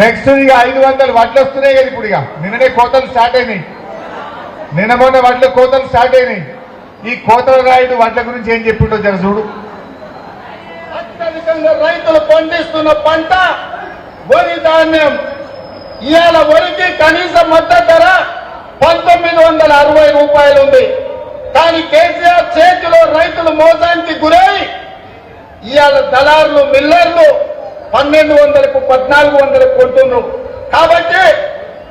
Next ఇక ఐదు వందలు వడ్లు వస్తున్నాయి కదా ఇప్పుడు ఇక. నిన్ననే కోతలు స్టార్ట్ అయినాయి. నిన్న మొన్న వడ్ల కోతలు స్టార్ట్ అయినాయి. ఈ కోతల రాయుడు వడ్ల గురించి ఏం చెప్పిండో జర చూడు. అత్యధికంగా రైతులు పండిస్తున్న పంట వరి ధాన్యం. ఇవాళ వరికి కనీస మద్దతు ధర పంతొమ్మిది వందల అరవై రూపాయలు ఉంది. కానీ కేసీఆర్ చేతిలో రైతులు మోసానికి గురై ఇవాళ దళారులు మిల్లర్లు పన్నెండు వందలకు పద్నాలుగు వందలకు కొంటున్నారు కాబట్టి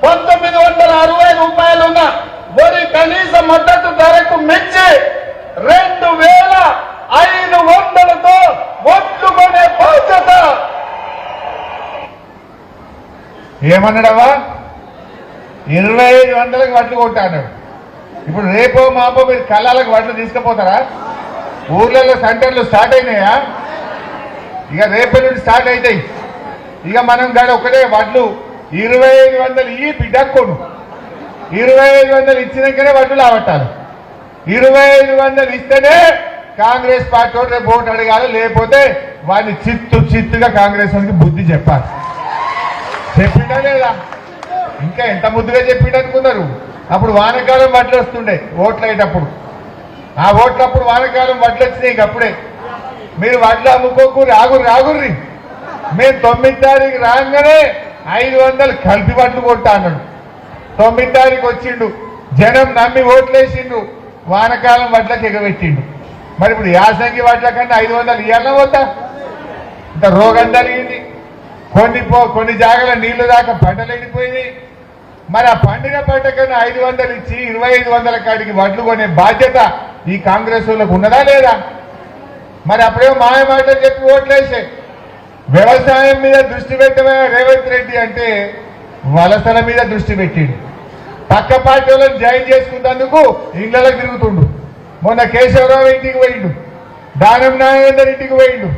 పంతొమ్మిది వందల అరవై రూపాయలున్న వరి కనీస మద్దతు ధరకు మించి రెండు వేల ఐదు వందలతో ఒట్లు కొనే బాధ్యత. ఏమన్నాడవా ఇరవై ఐదు వందలకు వడ్లు కొంటాడు ఇప్పుడు రేపో మాపో మీరు కళ్ళాలకు వడ్లు తీసుకుపోతారా? ఊర్లలో సెంటర్లు స్టార్ట్ అయినాయా? ఇక రేపటి నుండి స్టార్ట్ అవుతాయి ఇక మనం గాడి ఒకటే వడ్లు. ఇరవై ఐదు వందలు ఈ బిడ్డక్కోను ఇరవై ఐదు వందలు ఇచ్చినాకనే వడ్లు లావట్టాలి ఇరవై ఐదు వందలు ఇస్తేనే కాంగ్రెస్ పార్టీ రేపు ఓటు అడగాలి. లేకపోతే వాడిని చిత్తు చిత్తుగా కాంగ్రెస్ వాళ్ళకి బుద్ధి చెప్పాలి. చెప్పిండా లేదా? ఇంకా ఎంత ముద్దుగా చెప్పిండు అనుకున్నారు అప్పుడు వానకాలం వడ్లు వస్తుండే ఓట్లు అయ్యేటప్పుడు ఆ ఓట్లప్పుడు వానకాలం వడ్లు వచ్చినాయి ఇక అప్పుడే. మీరు వడ్లు అమ్ముకోకూరి రాగురు రాగుర్రి మేము తొమ్మిది తారీఖు రాగానే ఐదు వందలు కలిపి వడ్లు కొట్టా అన్నాడు. తొమ్మిది తారీఖు వచ్చిండు జనం నమ్మి ఓట్లేసిండు వానకాలం వడ్లకు ఎగబెట్టిండు. మరి ఇప్పుడు యాసంగి వడ్ల కన్నా ఐదు వందలు ఇవ్వాలన్నా పోతా ఇంత రోగం జరిగింది. కొన్ని పో కొన్ని జాగాల నీళ్ళు దాకా పంటలు ఎండిపోయినాయి మరి ఆ పండిన పంట కన్నా ఐదు వందలు ఇచ్చి ఇరవై ఐదు వందల కాడికి వడ్లు కొనే బాధ్యత ఈ కాంగ్రెస్ వాళ్ళకు ఉన్నదా లేదా? మరి అప్పుడే మాయ మాటలు చెప్పి ఓట్లేసే వ్యవసాయం మీద దృష్టి పెట్టమే రేవంత్ రెడ్డి అంటే వలసల మీద దృష్టి పెట్టిండు. పక్క పార్టీ వాళ్ళని జాయిన్ చేసుకున్నందుకు ఇళ్ళలో తిరుగుతుండు. మొన్న కేశవరావు ఇంటికి పోయిండు. దానం నాగేందర్ ఇంటికి పోయిండు.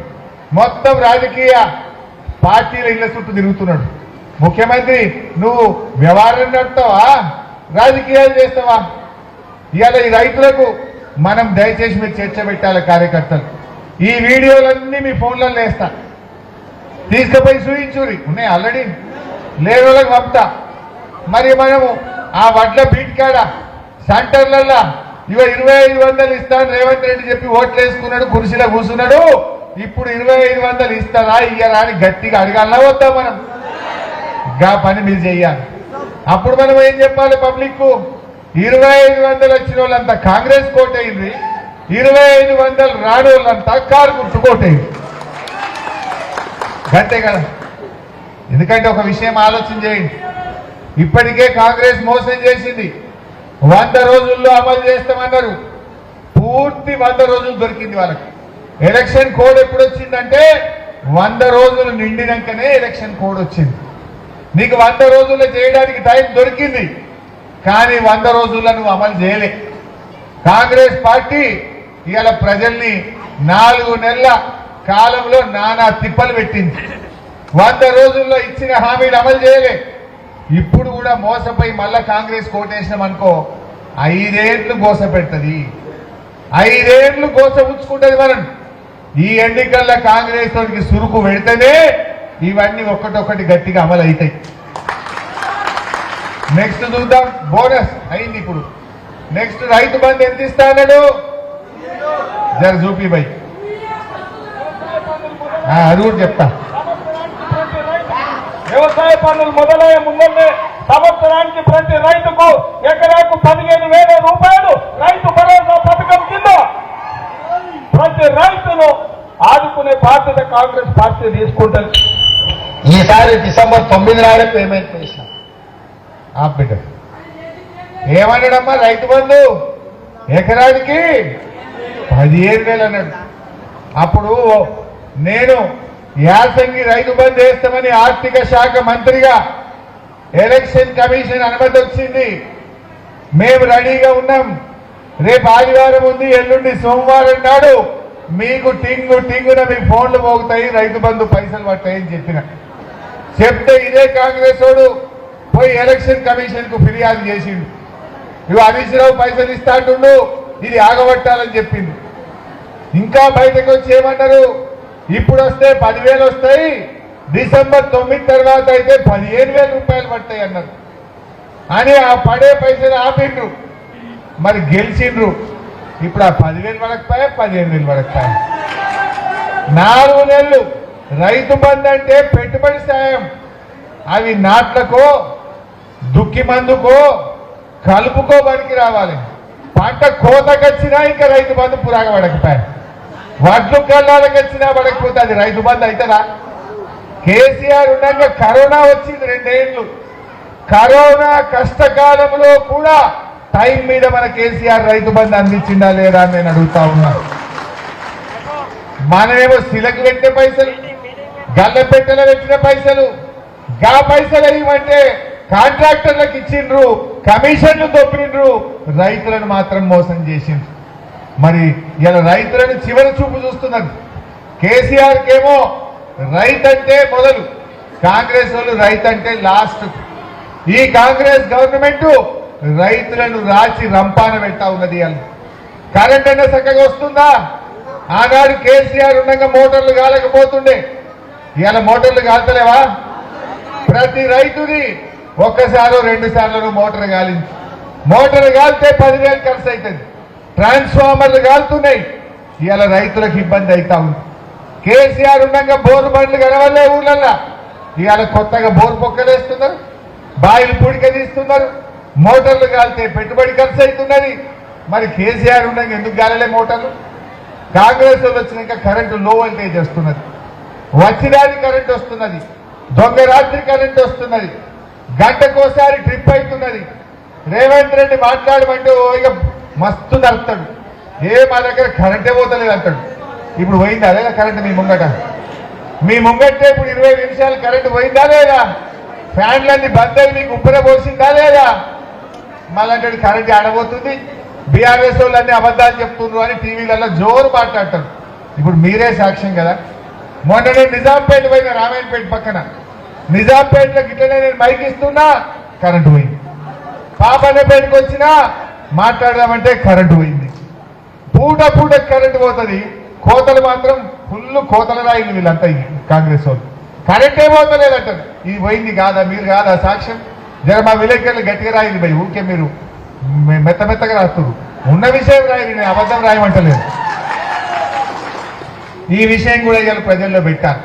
మొత్తం రాజకీయ పార్టీల ఇళ్ళ చుట్టూ తిరుగుతున్నాడు. ముఖ్యమంత్రి నువ్వు వ్యవహారం నడుపుతావా రాజకీయాలు చేస్తావా? ఇవాళ ఈ రైతులకు మనం దయచేసి మీరు చర్చ పెట్టాలి కార్యకర్తలు. ఈ వీడియోలన్నీ మీ ఫోన్లలో వేస్తా. తీసుకుపోయి చూయించురి ఉన్నాయి ఆల్రెడీ లేని వాళ్ళకి పంపుతా. మరి మనము ఆ వడ్ల బీట్ కాడ సెంటర్లల్లో ఇవ ఇరవై ఐదు వందలు ఇస్తాను రేవంత్ రెడ్డి చెప్పి ఓట్లు వేసుకున్నాడు కుర్చీలో కూర్చున్నాడు. ఇప్పుడు ఇరవై ఐదు వందలు ఇస్తారా ఇయ్యరా అని గట్టిగా అడగాలన్నా వద్దా మనం. గా పని మీరు చెయ్యాలి అప్పుడు మనం ఏం చెప్పాలి పబ్లిక్ ఇరవై ఐదు వందలు వచ్చిన వాళ్ళంతా కాంగ్రెస్ కోటైంది ఇరవై ఐదు వందలు రాని వాళ్ళంతా కారు గుర్తుకోటే అంతే కదా? ఎందుకంటే ఒక విషయం ఆలోచన చేయండి. ఇప్పటికే కాంగ్రెస్ మోసం చేసింది. వంద రోజుల్లో అమలు చేస్తామన్నారు. పూర్తి వంద రోజులు దొరికింది వాళ్ళకి. ఎలక్షన్ కోడ్ ఎప్పుడు వచ్చిందంటే వంద రోజులు నిండినాకనే ఎలక్షన్ కోడ్ వచ్చింది. నీకు వంద రోజుల్లో చేయడానికి టైం దొరికింది. కానీ వంద రోజుల్లో నువ్వు అమలు చేయలే. కాంగ్రెస్ పార్టీ ఇవాళ ప్రజల్ని నాలుగు నెలల కాలంలో నానా తిప్పలు పెట్టింది. వంద రోజుల్లో ఇచ్చిన హామీలు అమలు చేయలే. ఇప్పుడు కూడా మోసపోయి మళ్ళా కాంగ్రెస్ కోటేసినాం అనుకో ఐదేళ్ళు గోస పెడుతుంది. ఐదేళ్ళు గోస ఉంచుకుంటుంది మనం. ఈ ఎన్నికల్లో కాంగ్రెస్ తోటికి సురుకు పెడితేనే ఇవన్నీ ఒక్కటొక్కటి గట్టిగా అమలు అవుతాయి నెక్స్ట్ చూద్దాం. బోనస్ అయింది ఇప్పుడు. నెక్స్ట్ రైతు బంధు ఎంత ఇస్తా జర చూపి బై. ఆ, అది కూడా చెప్తా. వ్యవసాయ పనులు మొదలయ్యే ముందే సంవత్సరానికి ప్రతి రైతుకు ఎకరాకు పదిహేను వేల రూపాయలు రైతు భరోసా పథకం కింద ప్రతి రైతును ఆదుకునే బాధ్యత కాంగ్రెస్ పార్టీ తీసుకుంటుంది. ఈసారి డిసెంబర్ తొమ్మిది నాడే పేమెంట్ చేశాం ఆ బిడ్డ. ఏమన్నాడమ్మా రైతు బంధు? ఎకరానికి పదిహేను వేలు అన్నాడు అప్పుడు నేను యాసంగి రైతు బంద్ వేస్తామని ఆర్థిక శాఖ మంత్రిగా ఎలక్షన్ కమిషన్ అనుమతి వచ్చింది. మేము రెడీగా ఉన్నాం. రేపు ఆదివారం ఉంది ఎల్లుండి సోమవారం నాడు మీకు టింగు టింగున మీ ఫోన్లు మోగుతాయి రైతు బంధు పైసలు పట్టాయని చెప్పిన. చెప్తే ఇదే కాంగ్రెస్ వాడు పోయి ఎలక్షన్ కమిషన్కు ఫిర్యాదు చేసిండు. ఇవి హరీష్ రావు పైసలు ఇస్తాంటుండు ఇది ఆగబట్టాలని చెప్పింది. ఇంకా బయటకు వచ్చి ఏమన్నారు ఇప్పుడు వస్తే పదివేలు వస్తాయి డిసెంబర్ తొమ్మిది తర్వాత అయితే పదిహేను వేల రూపాయలు పడతాయి అన్నారు. అని ఆ పడే పైసలు ఆపిండ్రు. మరి గెలిచిండ్రు. ఇప్పుడు ఆ పదివేలు పడకపోయా పదిహేను వేలు పడకపోయా? నాలుగు నెలలు రైతు బంధు అంటే పెట్టుబడి సాయం. అవి నాట్లకో దుక్కి మందుకో కలుపుకో పనికి రావాలి. పంట కోతకొచ్చినా ఇంకా రైతు బంధు పురాగ పడకపోయారు వడ్లు కళ్ళాలకు వచ్చినా పడకపోతే అది రైతు బంధు అవుతుందా కేసీఆర్ ఉండగా కరోనా వచ్చింది రెండేళ్ళు కరోనా కష్టకాలంలో కూడా టైం మీద మన కేసీఆర్ రైతు బంధు అందించిందా లేదా అని నేను అడుగుతా ఉన్నా. మనమేమో శిలకు పెట్టే పైసలు గల్ల పెట్టెలో పెట్టిన పైసలు గా పైసలు ఏమంటే కాంట్రాక్టర్లకు ఇచ్చిండ్రు. కమిషన్లు దొప్పిండ్రు రైతులను మాత్రం మోసం చేసిండ్రు. మరి ఇలా రైతులను చివరి చూపు చూస్తున్నారు కేసీఆర్కేమో రైతు అంటే మొదలు. కాంగ్రెస్ వాళ్ళు రైతు అంటే లాస్ట్. ఈ కాంగ్రెస్ గవర్నమెంట్ రైతులను రాచి రంపాన పెట్టా ఉన్నది అని కరెంట్ అంటే చక్కగా వస్తుందా? ఆనాడు కేసీఆర్ ఉండగా మోటార్లు కాలేకపోతుండే. ఇవాళ మోటార్లు కాల్తలేవా ప్రతి రైతుది ఒక్కసారో రెండు సార్లు మోటార్ కాలింది మోటార్ కాలితే పదివేలు ఖర్చు అవుతుంది ట్రాన్స్ఫార్మర్లు కాలుతున్నాయి ఇవాళ రైతులకు ఇబ్బంది అవుతా ఉంది. కేసీఆర్ ఉండగా బోరు బండ్లు గడవలే ఊళ్ళల్లో ఇవాళ కొత్తగా బోరు పొక్కలేస్తున్నారు బాయిలు పూడిక తీస్తున్నారు. మోటార్లు కాలితే పెట్టుబడి ఖర్చు అవుతున్నది మరి కేసీఆర్ ఉండగా ఎందుకు కాలలే మోటార్లు? కాంగ్రెస్ వాళ్ళు వచ్చినాక కరెంటు లో వోల్టేజ్ వస్తున్నది. వచ్చినాది కరెంట్ వస్తున్నది. దొంగ రాత్రి కరెంట్ వస్తున్నది. గంటకోసారి ట్రిప్ అవుతున్నది. రేవంత్ రెడ్డి మాట్లాడమంటే ఇక మస్తు నడుస్తాడు ఏ మా దగ్గర కరెంటే పోతలేదు అంటాడు. ఇప్పుడు పోయిందా లేదా కరెంట్ మీ ముంగట? మీ ముంగట్టే ఇప్పుడు ఇరవై నిమిషాలు కరెంట్ పోయిందా లేదా? ఫ్యాన్లన్నీ బంద్ అయి మీకు ఉప్పున పోసిందా లేదా? మళ్ళీ కరెంట్ ఆడబోతుంది. బీఆర్ఎస్ వాళ్ళు అన్ని అబద్ధాలు చెప్తున్నారు అని టీవీలలో జోరు మాట్లాడతారు. ఇప్పుడు మీరే సాక్ష్యం కదా. మొన్న నేను నిజాంపేట పోయిన రామాయణపేట పక్కన. నిజాంపేటలో గిట్లనే నేను మైక్ ఇస్తున్నా కరెంటు పోయింది. పాపన్నపేటకు వచ్చినా మాట్లాడదామంటే కరెంటు పోయింది. పూట పూట కరెంటు పోతుంది. కోతలు మాత్రం ఫుల్ కోతల రాయిలు వీళ్ళంతా కాంగ్రెస్ వాళ్ళు. కరెంటే పోతలేదంటారు. ఇది పోయింది కాదా మీరు కాదా సాక్ష్యం? జర మా విలేకరులు గట్టిగా రాయింది భయ్ ఊరికే మీరు మెత్త మెత్తగా రాస్తున్నారు ఉన్న విషయం రాయి నేను అబద్ధం రాయమంటలేదు. ఈ విషయం కూడా ఇవాళ ప్రజల్లో పెట్టాను